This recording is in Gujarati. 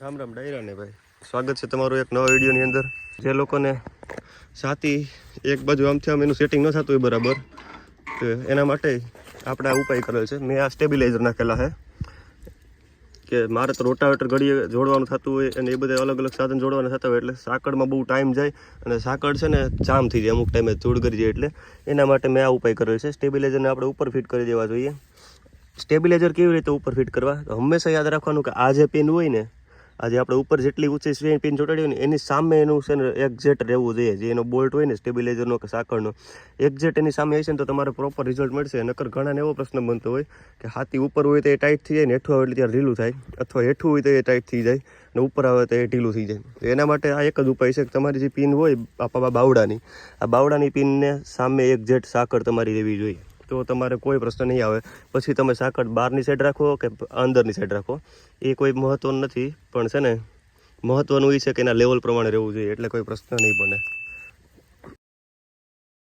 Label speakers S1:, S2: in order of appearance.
S1: રામ રામ, ડાયરા ને ભાઈ. સ્વાગત છે તમારું એક નવા વિડીયોની અંદર. જે લોકોને સાથી એક બાજુ આમ આમ એનું સેટિંગ ન થતું હોય બરાબર. તો એના માટે આપણે આ ઉપાય કરેલ છે. મેં આ સ્ટેબિલાઇઝર નાખેલા છે. કે મારે તો રોટાવેટર ઘડીએ જોડવાનું થતું હોય અને એ બધા અલગ અલગ સાધન જોડવાના થતા હોય એટલે સાંકળમાં બહુ ટાઈમ જાય અને સાંકળ છે ને જામ થઈ જાય, અમુક ટાઈમે જોડ કરી જાય એટલે. એના માટે મેં આ ઉપાય કરેલ છે. સ્ટેબિલાઇઝરને આપણે ઉપર ફિટ કરી દેવા જોઈએ. સ્ટેબિલાઇઝર કેવી રીતે ઉપર ફિટ કરવા? હંમેશા યાદ રાખવાનું કે આ જે પિન હોય ને આજે આપણે ઉપર જેટલી ઊંચી સ્વિંગ પિન ચોટાડી હોય ને, એની સામે એનું છે ને એક્ઝેક્ટ રહેવું જોઈએ. જે એનો બોલ્ટ હોય ને સ્ટેબિલાઇઝરનો કે સાંકળનો એક્ઝેક્ટ એની સામે હશે ને, તો તમારે પ્રોપર રિઝલ્ટ મળશે. નકર ઘણાને એવો પ્રશ્ન બનતો હોય કે હાથી ઉપર હોય તો એ ટાઈટ થઈ જાય ને, હેઠું આવે એટલે ત્યારે ઢીલું થાય. અથવા હેઠું હોય તો એ ટાઈટ થઈ જાય અને ઉપર આવે તો એ ઢીલું થઈ જાય. તો એના માટે આ એક જ ઉપાય છે કે તમારી જે પિન હોય બાપા બાવડાની. આ બાવડાની પિનને સામે એક્ઝેક્ટ સાકળ તમારી રહેવી જોઈએ. તો તમારે કોઈ પ્રશ્ન નહીં આવે. પછી તમે સાંકળ બહારની સાઈડ રાખો કે અંદરની સાઈડ રાખો. એ કોઈ મહત્ત્વનું નથી, પણ છે ને મહત્ત્વનું એ છે કે એના લેવલ પ્રમાણે રહેવું જોઈએ, એટલે કોઈ પ્રશ્ન નહીં બને.